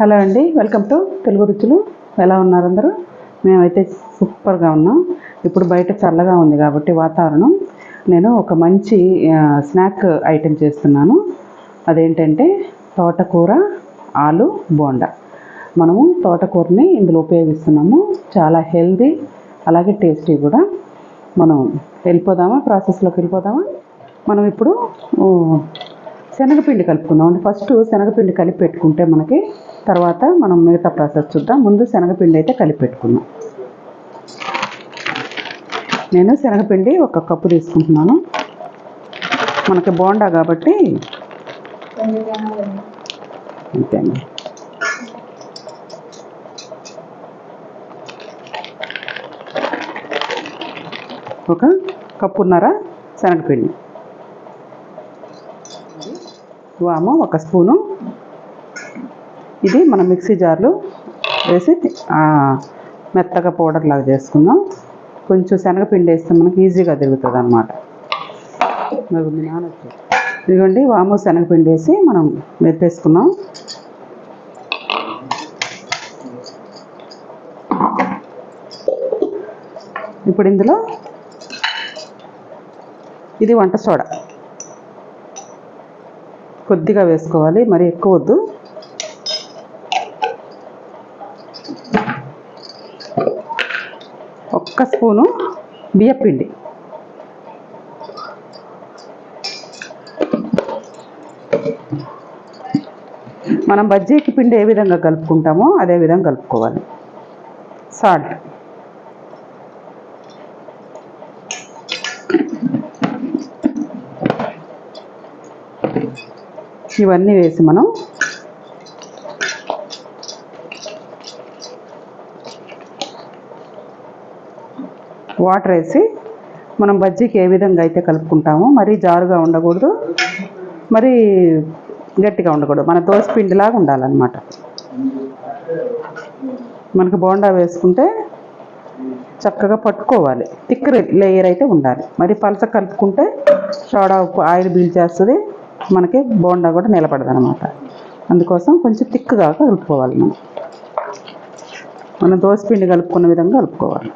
Hello అండి welcome to Telugu రుచులు. ఎలా ఉన్నారు అందరూ? మేమైతే సూపర్గా ఉన్నాం. ఇప్పుడు బయట చల్లగా ఉంది కాబట్టి వాతావరణం. నేను ఒక మంచి స్నాక్ ఐటెం చేస్తున్నాను. అదేంటంటే తోటకూర ఆలు బోండా. మనము తోటకూరని ఇందులో ఉపయోగిస్తున్నాము. చాలా హెల్దీ అలాగే టేస్టీ కూడా. మనం వెళ్ళిపోదామా? ప్రాసెస్లోకి వెళ్ళిపోదామా? మనం ఇప్పుడు శనగపిండి కలుపుకుందాం అండి. ఫస్ట్ శనగపిండి కలిపి పెట్టుకుంటే మనకి తర్వాత మనం మిగతా ప్రాసెస్ చూద్దాం. ముందు శనగపిండి అయితే కలిపి పెట్టుకుందాం. నేను శనగపిండి ఒక కప్పు తీసుకుంటున్నాను. మనకి బోండా కాబట్టి అంతే అండి. ఒక కప్పున్నర శనగపిండి. వాము ఒక స్పూను. ఇది మనం మిక్సీ జార్లు వేసి మెత్తగా పౌడర్ లాగా చేసుకుందాం. కొంచెం శనగపిండి వేస్తే మనకి ఈజీగా తిరుగుతుంది అనమాట ఇదిగోండి వాము శనగపిండి వేసి మనం మెత్తేసుకున్నాం ఇప్పుడు ఇందులో ఇది వంట సోడా. కొద్దిగా వేసుకోవాలి మరి ఎక్కువ వద్దు. ఒక్క స్పూను బియ్యపిండి. మనం బజ్జీకి పిండి ఏ విధంగా కలుపుకుంటామో అదే విధంగా కలుపుకోవాలి. సాల్ట్. ఇవన్నీ వేసి మనం వాటర్ వేసి మనం బజ్జీకి ఏ విధంగా అయితే కలుపుకుంటామో మరీ జారుగా ఉండకూడదు మరీ గట్టిగా ఉండకూడదు. మన దోసపిండిలాగా ఉండాలన్నమాట. మనకి బోండా వేసుకుంటే చక్కగా పట్టుకోవాలి. థిక్ లేయర్ అయితే ఉండాలి. మరి పలస కలుపుకుంటే సోడా ఉప్పు ఆయిల్ పీల్చేస్తుంది మనకి బోండా కూడా నిలబడదు అనమాట అందుకోసం కొంచెం థిక్గా కలుపుకోవాలి మనం. మనం దోశ పిండి కలుపుకున్న విధంగా కలుపుకోవాలి.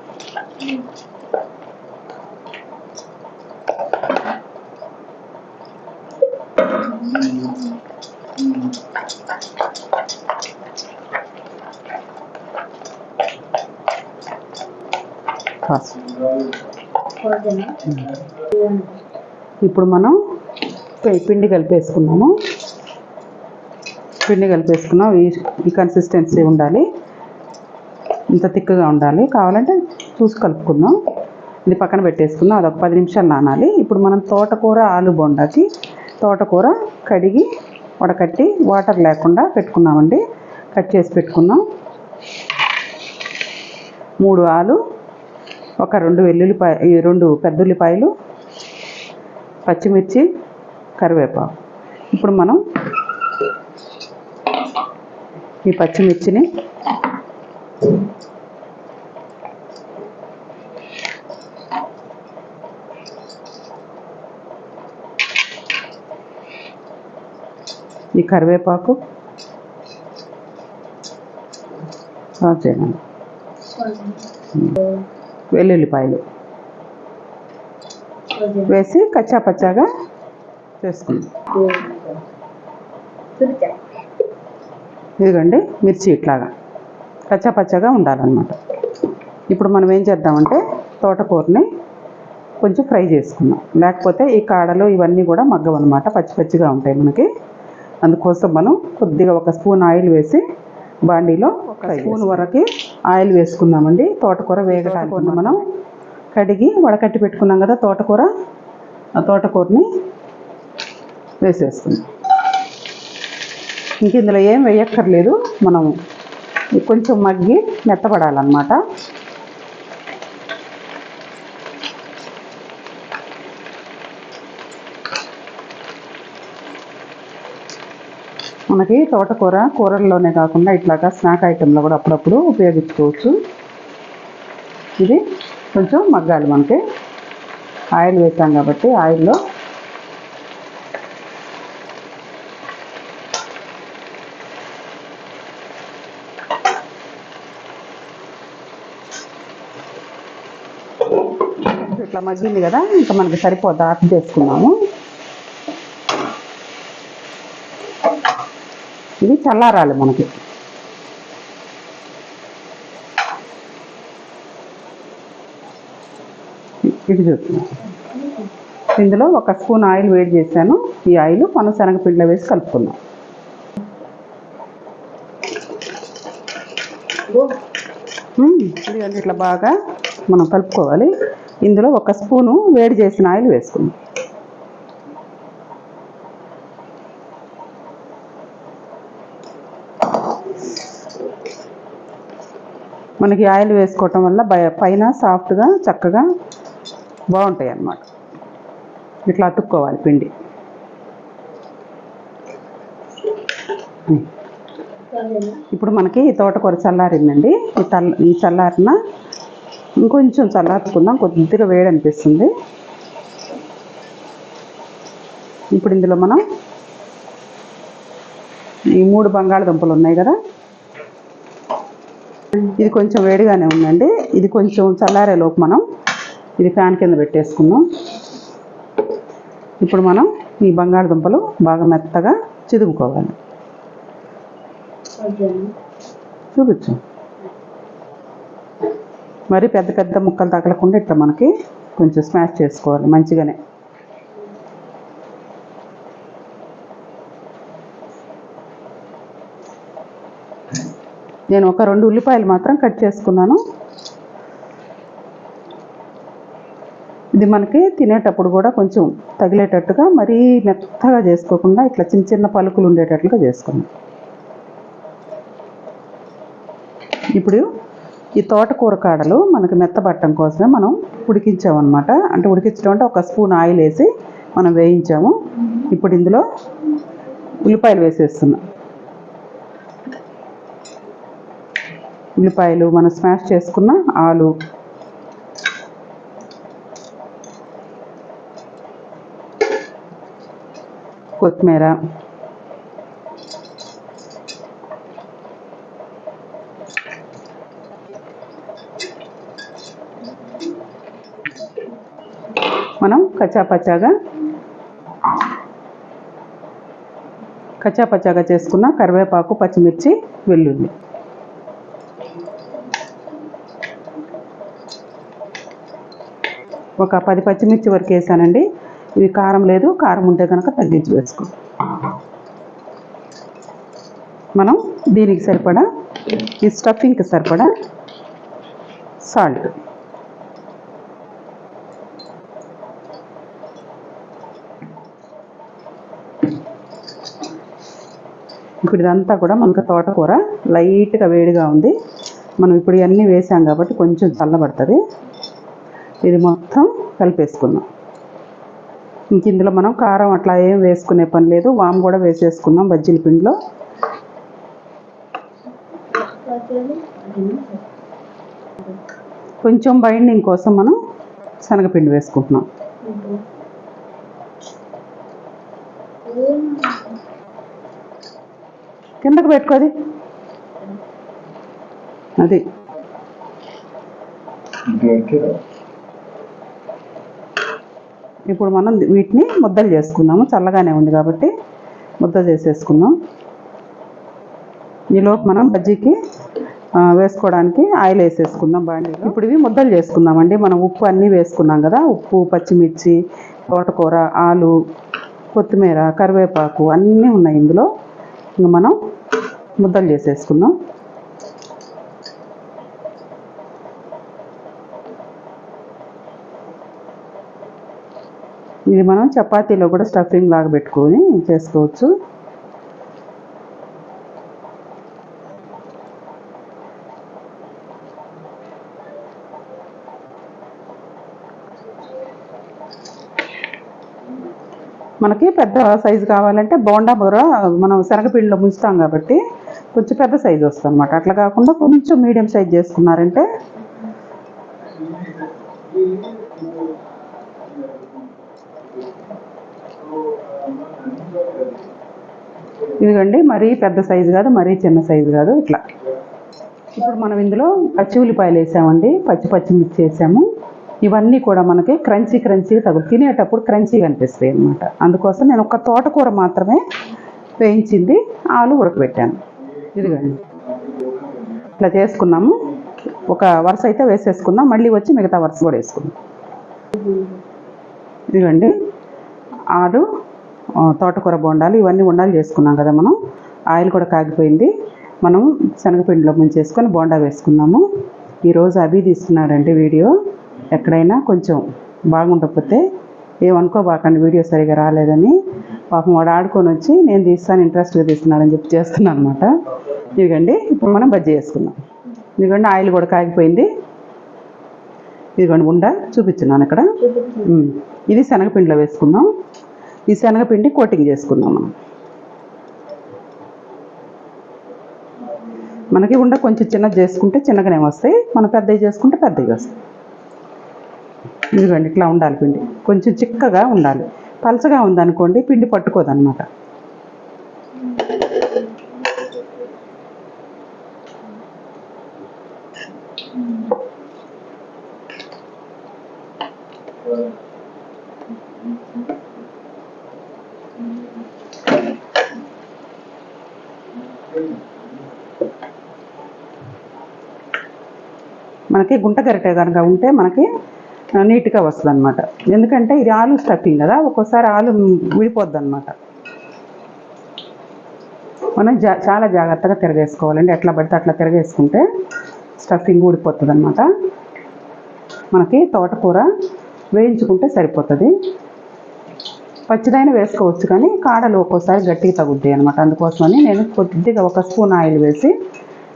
ఇప్పుడు మనం పిండి కలిపేసుకున్నాము పిండి కలిపేసుకున్నాం ఈ ఈ కన్సిస్టెన్సీ ఉండాలి. ఇంత తిక్కగా ఉండాలి. కావాలంటే చూసి కలుపుకుందాం. ఇది పక్కన పెట్టేసుకుందాం అదొక పది నిమిషాలు నానాలి. ఇప్పుడు మనం తోటకూర ఆలు బొండాకి తోటకూర కడిగి వడకట్టి వాటర్ లేకుండా పెట్టుకున్నామండి. కట్ చేసి పెట్టుకున్నాం. మూడు ఆలు ఒక రెండు వెల్లుల్లిపాయ ఈ రెండు పెద్ద ఉల్లిపాయలు పచ్చిమిర్చి కరివేపాకు. ఇప్పుడు మనం ఈ పచ్చిమిర్చిని ఈ కరివేపాకు చేయండి వెల్లుల్లిపాయలు వేసి కచ్చా పచ్చాగా చేసుకుందాం ఇదిగోండి మిర్చి ఇట్లాగా. కచ్చా పచ్చగా ఉండాలన్నమాట. ఇప్పుడు మనం ఏం చేద్దామంటే తోటకూరని కొంచెం ఫ్రై చేసుకుందాం. లేకపోతే ఈ కాడలు ఇవన్నీ కూడా మగ్గవన్నమాట పచ్చి పచ్చిగా ఉంటాయి మనకి. అందుకోసం మనం కొద్దిగా ఒక స్పూన్ ఆయిల్ వేసి బాండీలో ఒక స్పూన్ వరకు ఆయిల్ వేసుకుందామండి. తోటకూర వేగడానికి మనం కడిగి వడకట్టి పెట్టుకున్నాం కదా తోటకూర? ఆ తోటకూరని వేసేసుకుందాం. ఇంక ఇందులో ఏం వేయక్కర్లేదు. మనం కొంచెం మగ్గి మెత్తపడాలన్నమాట మనకి తోటకూర కూరల్లోనే కాకుండా ఇట్లాగా స్నాక్ ఐటెంలో కూడా అప్పుడప్పుడు ఉపయోగించుకోవచ్చు. ఇది కొంచెం మగ్గాలి మనకి. ఆయిల్ వేసాం కాబట్టి ఆయిల్లో ఇట్లా మగ్గింది కదా ఇంకా మనకి సరిపోద్ది? ఆఫ్ చేసుకున్నాము. ఇది చల్లారాలి మనకి. ఇది చూస్తున్నాం. ఇందులో ఒక స్పూన్ ఆయిల్ వేడి చేశాను. ఈ ఆయిల్ మనం శనగపిండిలో వేసి కలుపుకుందాం. ఇదిగోండి ఇట్లా బాగా మనం కలుపుకోవాలి. ఇందులో ఒక స్పూను వేడి చేసిన ఆయిల్ వేసుకుందాం. మనకి ఆయిల్ వేసుకోవటం వల్ల పైన సాఫ్ట్గా చక్కగా బాగుంటాయి అన్నమాట. ఇట్లా అతుక్కోవాలి పిండి. ఇప్పుడు మనకి ఈ తోటకూర చల్లారిందండి. ఈ తల్ ఈ చల్లారిన ఇంకొంచెం చల్లార్చుకుందాం కొద్దిగా వేడి అనిపిస్తుంది. ఇప్పుడు ఇందులో మనం ఈ మూడు బంగాళదుంపలు ఉన్నాయి కదా? ఇది కొంచెం వేడిగానే ఉందండి. ఇది కొంచెం చల్లారే లోపు మనం ఇది ఫ్యాన్ కింద పెట్టేసుకుందాం. ఇప్పుడు మనం ఈ బంగాళదుంపలు బాగా మెత్తగా చిదుముకోవాలి చూపించు. మరి పెద్ద పెద్ద ముక్కలు తగలకుండా ఇట్లా మనకి కొంచెం స్మాష్ చేసుకోవాలి మంచిగానే. నేను ఒక రెండు ఉల్లిపాయలు మాత్రం కట్ చేసుకున్నాను. ఇది మనకి తినేటప్పుడు కూడా కొంచెం తగిలేటట్టుగా మరీ మెత్తగా చేసుకోకుండా ఇట్లా చిన్న చిన్న పలుకులు ఉండేటట్లుగా చేసుకున్నాం. ఇప్పుడు ఈ తోటకూర కాడలు మనకి మెత్తబట్టం కోసమే మనం ఉడికించామన్నమాట. అంటే ఉడికించడం అంటే ఒక స్పూన్ ఆయిల్ వేసి మనం వేయించాము. ఇప్పుడు ఇందులో ఉల్లిపాయలు వేసేస్తున్నాం. ఉల్లిపాయలు మనం స్మాష్ చేసుకున్న ఆలు. కొత్తిమీర మనం కచ్చాపచ్చాగా కచ్చాపచ్చాగా చేసుకున్న కరివేపాకు పచ్చిమిర్చి వెల్లుల్లి. ఒక పది పచ్చిమిర్చి వరకు వేసానండి. ఇవి కారం లేదు కారం ఉంటే కనుక తగ్గించి వేసుకో. మనం దీనికి సరిపడా ఈ స్టఫింగ్కి సరిపడా సాల్ట్. ఇప్పుడు ఇదంతా కూడా మనకు తోటకూర లైట్గా వేడిగా ఉంది. మనం ఇప్పుడు ఇవన్నీ వేసాం కాబట్టి కొంచెం చల్లబడుతుంది. ఇది మొత్తం కలిపేసుకుందాం. ఇంక ఇందులో మనం కారం అట్లా ఏం వేసుకునే పని లేదు. వాము కూడా వేసేసుకుందాం బజ్జీల పిండిలో. కొంచెం బైండింగ్ కోసం మనం శనగపిండి వేసుకుంటున్నాం. కిందకు పెట్టుకోది అది. ఇప్పుడు మనం వీటిని ముద్దలు చేసుకుందాము. చల్లగానే ఉంది కాబట్టి ముద్ద చేసేసుకుందాం. ఈలోపు మనం బజ్జీకి వేసుకోవడానికి ఆయిల్ వేసేసుకుందాం బాండీలో. ఇప్పుడు ఇవి ముద్దలు చేసుకుందామండి. మనం ఉప్పు అన్నీ వేసుకున్నాం కదా. ఉప్పు పచ్చిమిర్చి తోటకూర ఆలు కొత్తిమీర కరివేపాకు అన్నీ ఉన్నాయి ఇందులో. ఇంక మనం ముద్దలు చేసేసుకున్నాం ఇది మనం చపాతీలో కూడా స్టఫింగ్ లాగా పెట్టుకొని చేసుకోవచ్చు. మనకి పెద్ద సైజు కావాలంటే బోండా బుర్ర మనం శనగపిండిలో ముంచుతాం కాబట్టి కొంచెం పెద్ద సైజు వస్తుంది అనమాట అట్లా కాకుండా కొంచెం మీడియం సైజ్ చేసుకున్నారంటే ఇదిగండి మరీ పెద్ద సైజు కాదు మరీ చిన్న సైజు కాదు ఇట్లా. ఇప్పుడు మనం ఇందులో పచ్చి ఉల్లిపాయలు వేసామండి. పచ్చి పచ్చిమిర్చి వేసాము. ఇవన్నీ కూడా మనకి క్రంచీ క్రంచీగా తగులు తినేటప్పుడు క్రంచీగా అనిపిస్తాయి అనమాట అందుకోసం నేను ఒక తోటకూర మాత్రమే వేయించింది ఆలు ఉడకబెట్టాను. ఇదిగోండి. ఇట్లా చేసుకున్నాము. ఒక వరుస అయితే వేసేసుకుందాం. మళ్ళీ వచ్చి మిగతా వరుస కూడా వేసుకుందాం. ఇదిగోండి. ఆలు తోటకూర బోండాలు ఇవన్నీ ఉండాలి చేసుకున్నాం కదా మనం. ఆయిల్ కూడా కాగిపోయింది. మనం శనగపిండిలో ముంచేసుకొని బోండా వేసుకున్నాము. ఈరోజు అభి తీస్తున్నాడండి వీడియో. ఎక్కడైనా కొంచెం బాగుండకపోతే ఏమనుకోబాకండి వీడియో సరిగా రాలేదని. పాపం వాడు ఆడుకొని వచ్చి నేను తీస్తాను ఇంట్రెస్ట్గా తీస్తున్నాడని చెప్పి చేస్తున్నాను అనమాట ఇదిగండి ఇప్పుడు మనం బజ్జీ వేసుకుందాం ఇదిగోండి ఆయిల్ కూడా కాగిపోయింది. ఇదిగోండి ఉండ చూపించున్నాను ఇక్కడ. ఇది శనగపిండిలో వేసుకుందాం. ఈ శనగపిండి కోటింగ్ చేసుకుందాం మనం. మనకి ఉండ కొంచెం చిన్నది చేసుకుంటే చిన్నగానే వస్తాయి. మనం పెద్దవి చేసుకుంటే పెద్దవి వస్తాయి. ఇదిగోండి ఇట్లా ఉండాలి పిండి. కొంచెం చిక్కగా ఉండాలి. పలచగా ఉందనుకోండి పిండి పట్టుకోదన్నమాట మనకి గుంట గరిటె కనుక ఉంటే మనకి నీట్గా వస్తుంది అనమాట ఎందుకంటే ఇది ఆలు స్టఫింగ్ కదా ఒక్కోసారి ఆలు విడిపోద్ది అనమాట మనం జా చాలా జాగ్రత్తగా తిరగేసుకోవాలండి. ఎట్లా పడితే అట్లా తిరగేసుకుంటే స్టఫింగ్ ఊడిపోతుంది అనమాట మనకి తోటకూర వేయించుకుంటే సరిపోతుంది. పచ్చిదైన వేసుకోవచ్చు కానీ కాడలు ఒక్కోసారి గట్టిగా తగుద్దాయి అనమాట అందుకోసమని నేను కొద్దిగా ఒక స్పూన్ ఆయిల్ వేసి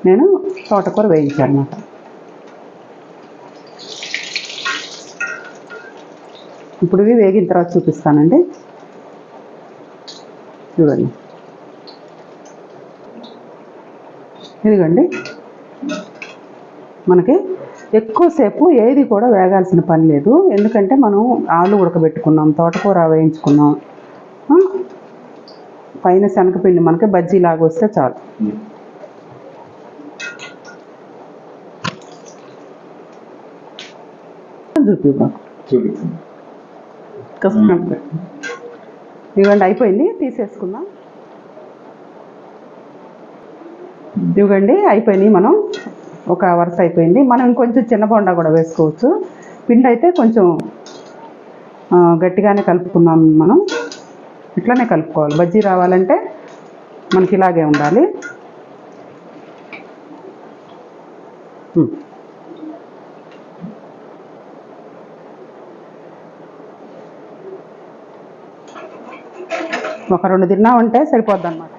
నేను తోటకూర వేయించాను అనమాట ఇప్పుడు ఇవి వేగిన తర్వాత చూపిస్తానండి. చూడండి. ఇదిగోండి. మనకి ఎక్కువసేపు ఏది కూడా వేగాల్సిన పని లేదు. ఎందుకంటే మనం ఆలు ఉడకబెట్టుకున్నాం తోటకూర వేయించుకున్నాం. పైన శనగపిండి మనకి బజ్జీలాగా వస్తే చాలు. చూపి చూపిస్తుంది కష్టం ఇవ్వండి అయిపోయింది తీసేసుకుందాం. ఇవ్వండి అయిపోయినాయి మనం ఒక వరుస అయిపోయింది. మనం ఇంకొంచెం చిన్న బొండా కూడా వేసుకోవచ్చు. పిండి అయితే కొంచెం గట్టిగానే కలుపుకున్నాం మనం. ఇట్లానే కలుపుకోవాలి. బజ్జీ రావాలంటే మనకి ఇలాగే ఉండాలి. ఒక రెండు తిన్నామంటే సరిపోద్ది అనమాట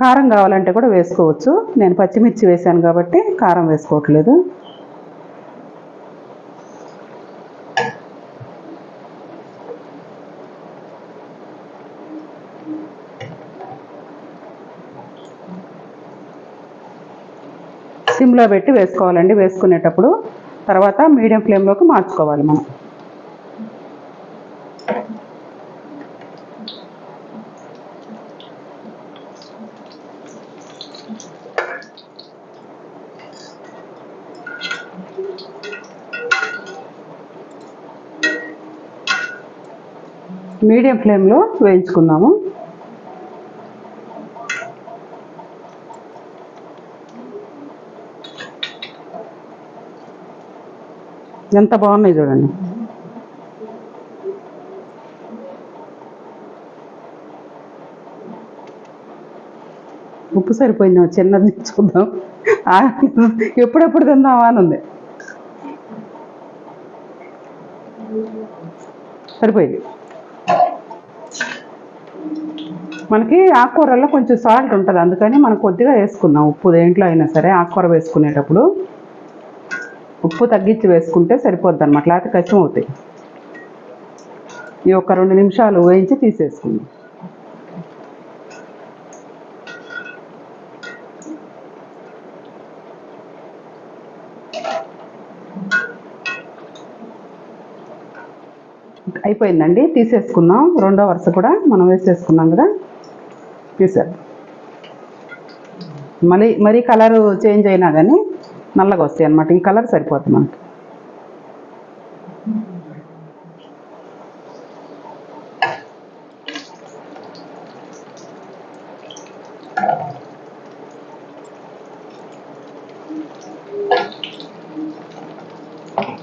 కారం కావాలంటే కూడా వేసుకోవచ్చు. నేను పచ్చిమిర్చి వేసాను కాబట్టి కారం వేసుకోవట్లేదు. సిమ్లో పెట్టి వేసుకోవాలండి. వేసుకునేటప్పుడు తర్వాత మీడియం ఫ్లేమ్లోకి మార్చుకోవాలి మనం. మీడియం ఫ్లేమ్లో వేయించుకుందాము. ఎంత బాగున్నాయి చూడండి. ఉప్పు సరిపోయింది చిన్నది చూద్దాం. ఎప్పుడెప్పుడు తిందామా అని ఉంది. సరిపోయింది. మనకి ఆకుకూరల్లో కొంచెం సాల్ట్ ఉంటుంది. అందుకని మనం కొద్దిగా వేసుకుందాం. ఉప్పు దేంట్లో అయినా సరే ఆకుకూర వేసుకునేటప్పుడు ఉప్పు తగ్గించి వేసుకుంటే సరిపోద్ది అనమాట లేకపోతే కష్టం అవుతాయి ఈ ఒక రెండు నిమిషాలు వేయించి తీసేసుకుందాం. అయిపోయిందండి. తీసేసుకున్నాం రెండో వరుస కూడా మనం వేసేసుకున్నాం కదా. తీసారు మళ్ళీ మరీ కలర్ చేంజ్ అయినా కానీ నల్లగా వస్తాయి అన్నమాట. ఈ కలర్ సరిపోతుంది మనకి.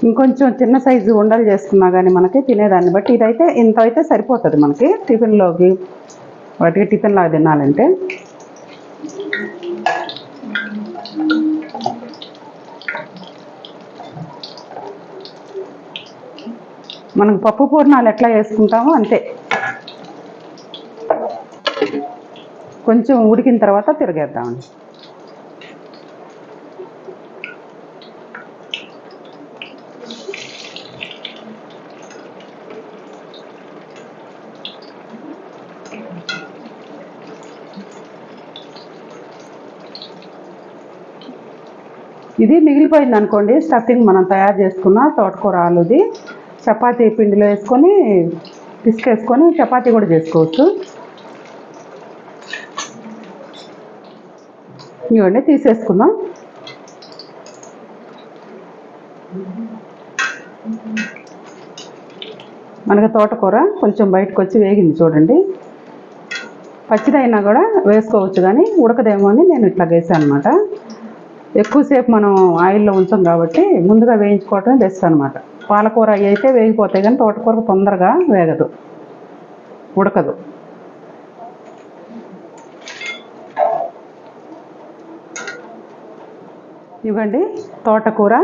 ఇంకొంచెం చిన్న సైజు ఉండలు చేసుకున్నా కానీ మనకి తినేదాన్ని బట్టి ఇదైతే ఇంత అయితే సరిపోతుంది మనకి టిఫిన్లోకి వాటికి టిఫిన్ లాగా తినాలంటే? మనం పప్పు పూర్ణాలు ఎట్లా వేసుకుంటామో అంతే. కొంచెం ఉడికిన తర్వాత తిరిగేద్దామండి. ఇది మిగిలిపోయింది అనుకోండి స్టఫింగ్ మనం తయారు చేసుకున్న తోటకూర ఆలుది. చపాతీ పిండిలో వేసుకొని పిసికేసుకొని చపాతీ కూడా చేసుకోవచ్చు. ఇవ్వండి తీసేసుకుందాం. మనకి తోటకూర కొంచెం బయటకు వచ్చి వేగింది చూడండి. పచ్చిదైనా కూడా వేసుకోవచ్చు కానీ ఉడకదేమో అని నేను ఇట్లా వేసాను అనమాట ఎక్కువసేపు మనం ఆయిల్లో ఉంచాం కాబట్టి ముందుగా వేయించుకోవటం బెస్ట్ అనమాట పాలకూర అయితే వేగిపోతాయి కానీ తోటకూర తొందరగా వేగదు. ఉడకదు. ఇవ్వండి తోటకూర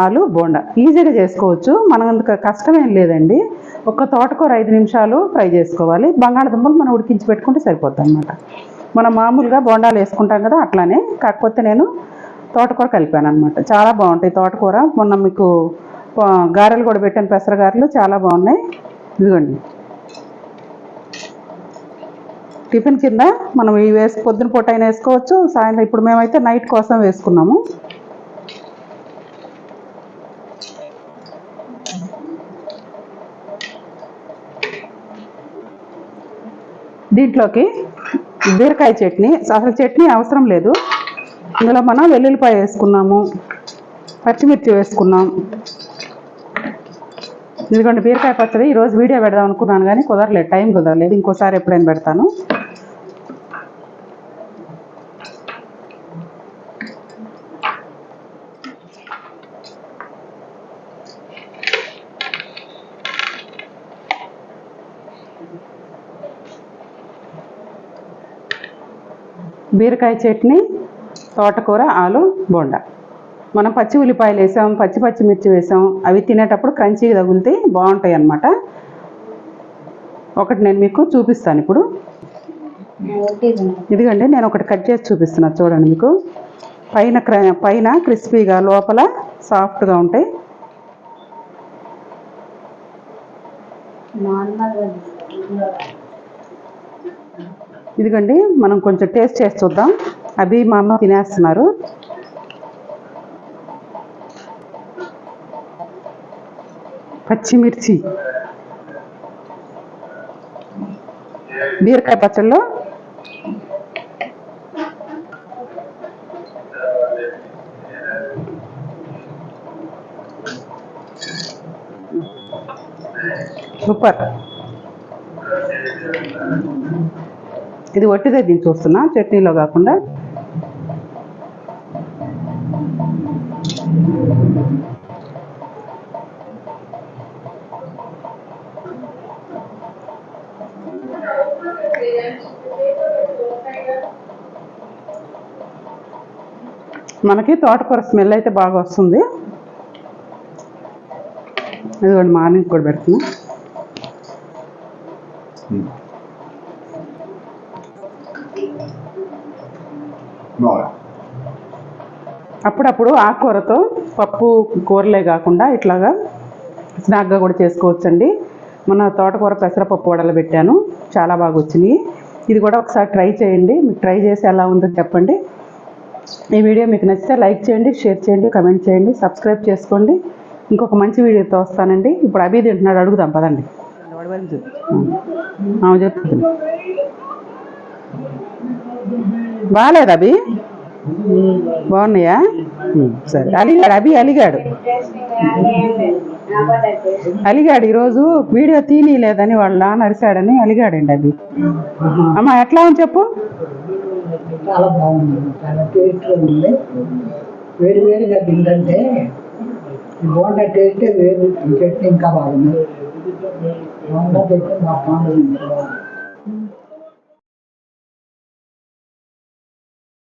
ఆలు బోండా. ఈజీగా చేసుకోవచ్చు. మనందుకు కష్టమేం లేదండి. ఒక తోటకూర ఐదు నిమిషాలు ఫ్రై చేసుకోవాలి. బంగాళదుంపలు మనం ఉడికించి పెట్టుకుంటే సరిపోతుంది అనమాట మనం మామూలుగా బోండాలు వేసుకుంటాం కదా అట్లానే. కాకపోతే నేను తోటకూర కలిపాను అనమాట చాలా బాగుంటాయి తోటకూర. మొన్న మీకు గారెలు కూడా పెట్టాను పెసర గారెలు. చాలా బాగున్నాయి. ఇదిగోండి. టిఫిన్ కింద మనం ఇవి వేసి పొద్దున పూట అయినా వేసుకోవచ్చు సాయంత్రం ఇప్పుడు మేమైతే నైట్ కోసం వేసుకున్నాము. దీంట్లోకి బీరకాయ చట్నీ అసలు చట్నీ అవసరం లేదు. ఇందులో మనం వెల్లుల్లిపాయ వేసుకున్నాము పచ్చిమిర్చి వేసుకున్నాం. ఇదిగోండి బీరకాయ పచ్చడి. ఈరోజు వీడియో పెడదాం అనుకున్నాను కానీ కుదరలేదు టైం కుదరలేదు. ఇంకోసారి ఎప్పుడైనా పెడతాను. బీరకాయ చట్నీ తోటకూర ఆలు బోండా. మనం పచ్చి ఉల్లిపాయలు వేసాం పచ్చి పచ్చిమిర్చి వేసాం అవి తినేటప్పుడు క్రంచీగా తగులితే బాగుంటాయి అన్నమాట ఒకటి నేను మీకు చూపిస్తాను ఇప్పుడు. ఇదిగండి నేను ఒకటి కట్ చేసి చూపిస్తున్నా చూడండి మీకు. పైన క్ర పైన క్రిస్పీగా లోపల సాఫ్ట్గా ఉంటాయి ఇదిగండి మనం కొంచెం టేస్ట్ చేసి చూద్దాం. అవి మా అమ్మ తినేస్తున్నారు. పచ్చిమిర్చి. బీరకాయ పచ్చళ్ళు. సూపర్. ఇది ఒట్టిదే దీన్ని చూస్తున్నా చట్నీలో కాకుండా. మనకి తోటకూర స్మెల్ అయితే బాగా వస్తుంది. ఇదిగోండి మార్నింగ్ కూడా పెడుతున్నా. అప్పుడప్పుడు ఆకుకూరతో పప్పు కూరలే కాకుండా ఇట్లాగా స్నాక్గా కూడా చేసుకోవచ్చండి. మన తోటకూర పెసరపప్పు వడలు పెట్టాను. చాలా బాగా వచ్చినాయి. ఇది కూడా ఒకసారి ట్రై చేయండి. మీకు ట్రై చేసి ఎలా ఉందో చెప్పండి. ఈ వీడియో మీకు నచ్చితే లైక్ చేయండి షేర్ చేయండి కమెంట్ చేయండి సబ్స్క్రైబ్ చేసుకోండి. ఇంకొక మంచి వీడియోతో వస్తానండి. ఇప్పుడు అభి తింటున్నాడు అడుగుదాం పదండి. ఆమె చెప్తుంది. బాగాలేదు అభి? బాగున్నాయా? సరే. అలిగాడు అభి అలిగాడు. అలిగాడు ఈరోజు. వీడియో తీయలేదని వాళ్ళ నాన్న అరిశాడని అలిగాడండి అభి. అమ్మ ఎట్లా అని చెప్పు? చాలా బాగుంది. చాలా టేస్ట్ ఉంది. వేరు వేరుగా తింటే ఈ బోండా టేస్టే వేరు. ఈ చట్నీ ఇంకా బాగుంది. బోండా తెచ్చి మా పాలు